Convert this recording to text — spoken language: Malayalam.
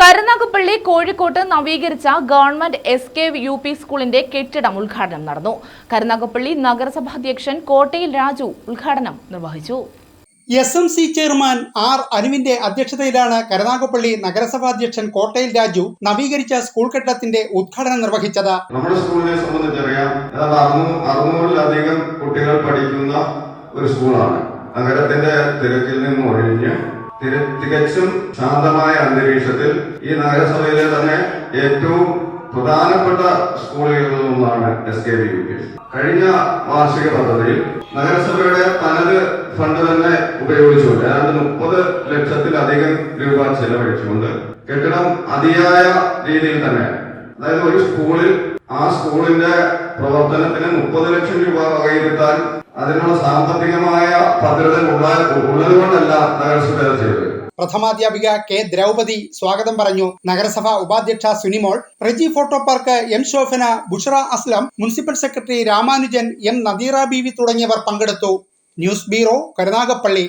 കരുനാഗപ്പള്ളി കോഴിക്കോട്ട് നവീകരിച്ച government S K U P സ്കൂളിന്റെ കെട്ടിടം ഉദ്ഘാടനം നടന്നു. കരുനാഗപ്പള്ളി നഗരസഭാ അധ്യക്ഷൻ കോട്ടയിൽ രാജു ഉദ്ഘാടനം നിർവഹിച്ചു. S M C chairman R അനുവിന്റെ അധ്യക്ഷതയിലാണ് കരുനാഗപ്പള്ളി നഗരസഭാ അധ്യക്ഷൻ കോട്ടയിൽ രാജു നവീകരിച്ച സ്കൂൾ കെട്ടിടത്തിന്റെ ഉദ്ഘാടനം നിർവഹിച്ചത്. നമ്മുടെ സ്കൂളിനെ സംബന്ധിച്ചറിയാം അറുന്നൂറിലധികം കുട്ടികൾ പഠിക്കുന്ന ഒരു സ്കൂളാണ്. നഗരത്തിന്റെ തിരക്കിൽ നിന്ന് ഒഴിഞ്ഞ് തികച്ചും ശാന്തമായ അന്തരീക്ഷത്തിൽ ഈ നഗരസഭയിലെ തന്നെ ഏറ്റവും പ്രധാനപ്പെട്ട സ്കൂളുകളിൽ ഒന്നാണ് S K V U P കഴിഞ്ഞ വാർഷിക പദ്ധതിയിൽ നഗരസഭയുടെ തനത് ഫണ്ട് തന്നെ ഉപയോഗിച്ചുകൊണ്ട് ഏതാണ്ട് മുപ്പത് ലക്ഷത്തിലധികം രൂപ ചെലവഴിച്ചുകൊണ്ട് കെട്ടിടം അതിയായ രീതിയിൽ തന്നെ അതായത് ഒരു സ്കൂളിൽ ആ സ്കൂളിന്റെ പ്രവർത്തനത്തിന് മുപ്പത് ലക്ഷം രൂപ വകയിരുത്താൻ അതിനുള്ള സാമ്പത്തികമായ ഭദ്രത ഉള്ളതുകൊണ്ടല്ല കൊണ്ടല്ല നഗരസഭ ചെയ്തത്. പ്രഥമാധ്യാപിക കെ. ദ്രൗപതി സ്വാഗതം പറഞ്ഞു നഗരസഭ ഉപാധ്യക്ഷ Sunimol Reji photo park M Shobhana Bushara Aslam municipal secretary Ramanujan M Nadeera Beevi തുടങ്ങിയവർ പങ്കെടുത്തു. News bureau Karunagappally.